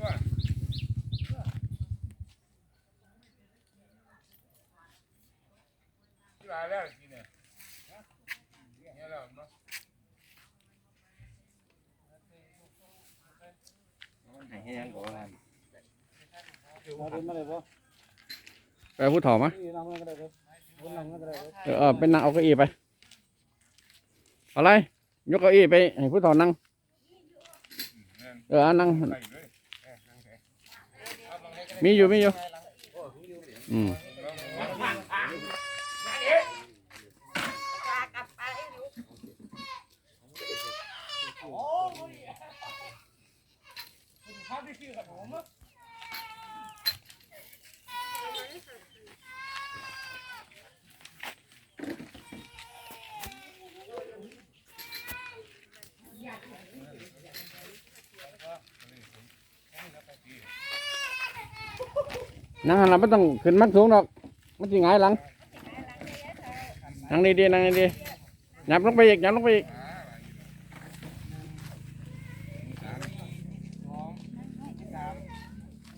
ตัวที่ว่าแล้วกินเนี่ยเนี่ยแล้วเนาะให้ให้ยังก่อนไปผู้ถอมานี่นั่งมาได้บ่คนนั่งมเออเป็นนั่งเอาเก้าอี้ไป อะไร ยกเก้าอี้ไปให้ผู้ถอนั่ง เออเอานั่ง ใส่เลยเออนั่งใส่ มีอยู่มีอยู่อืม นั่งหันหลังไม่ต้องขึ้นมักสูงหรอกมันจะหงายหลังนั่งดีๆนั่งดีๆหยับลงไปอีกหยับลงไปอีก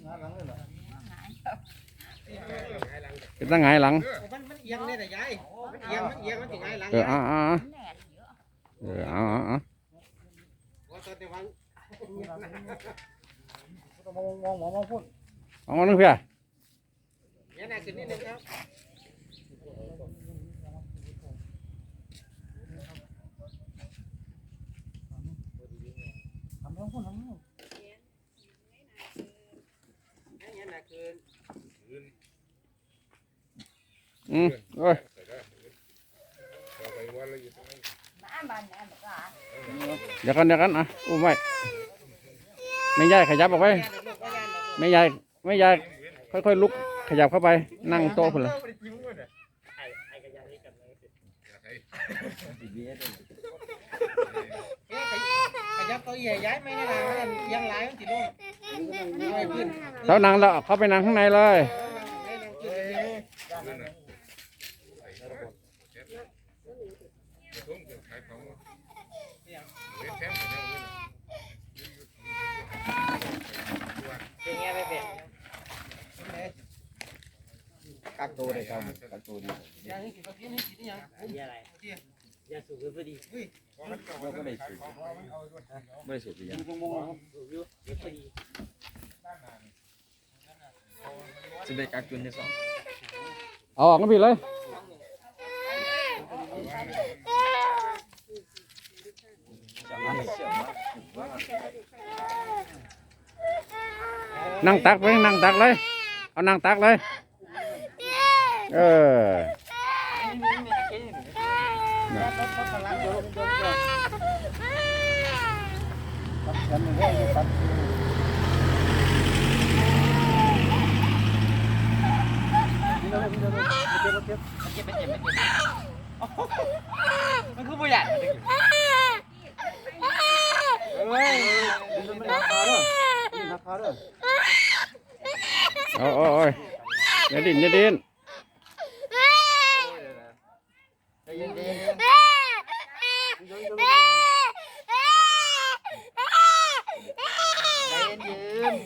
งานหลังเลยเหรอเป็นตั้งหงายหลังมันมันเอียงเนี่ยแต่ยายมันเอียงมันเอียงมันถึงไงหลังเออเอาเอาเอาเออเอาเอาเอาว่าตอนในวังต้องมองมองมองมองพุ่นเอามาหนึ่งเพื่อ เนี่ยน่าขึ้นนิดนึงครับ ทำมองพุ่นทำมองเนี่ยน่าขึ้นอืมโอ้ยต่อไปวันละอยู่ตรงนี้เดี๋ยวกันเดี๋ยวกันอะอุ้มไว้ไม่ยายขยับออกไปไม่ยานลูกไม่ยายไม่ยายค่อยๆลุกขยับเข้าไป นั่งโต๊ะพุ่นเลย อยากให้เอ๊ะขยับตัวใหญ่ย้ายไม่ได้นะมันเอียงหลายมันติดลงไม่ขึ้นเขานั่งแล้วเขาไปนั่งข้างในเลยไม่นั่งขึ้นเข้าไปเจ็บกระทุ่มจะขายของวะเล่นแท้งไปแล้วเว้ยเป็นไงไปเป็นกักตัวเลยครับกักตัวดียังนี่สิบกินนี่สิยังอะไร ยาสูบพอดีเราก็ได้สูบไม่ได้สูบยังมองมองสูบอยู่พอดีจะได้กักตัวที่สองเอาออกมาพี่เลยนั่งตักไปนั่งตักเลย เอานั่งตักเลย เออ ตัดแขนหนึ่งให้ตัดเก็บไม่เก็บไม่เก็บมันคือผู้ใหญ่เฮ้ยมันไม่ราคาเด้อนี่ราคาเด้อเอาเอาเอาอย่าดิ้นอย่าดิ้น ใจเย็นๆใจเย็ น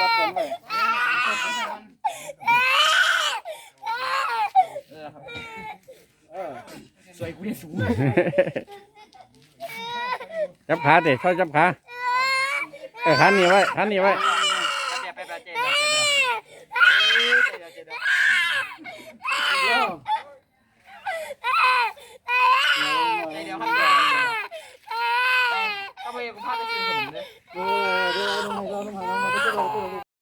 จับขนไว้เออสวยกูได้สูงจับขาดิช่วยจับขาเออขาหนีไว้ขาหนีไว้เดี๋ยวไปเจ๊เดี๋ยวเดี๋ยวเดี๋ยว เดี๋ยวเดี๋ยวเดี๋ยวเดี๋ยวครับเดี๋ยวเข้าไปกูพาไปกินขนมเลยเดี๋ยวเดี๋ยวลงมาลงมาลง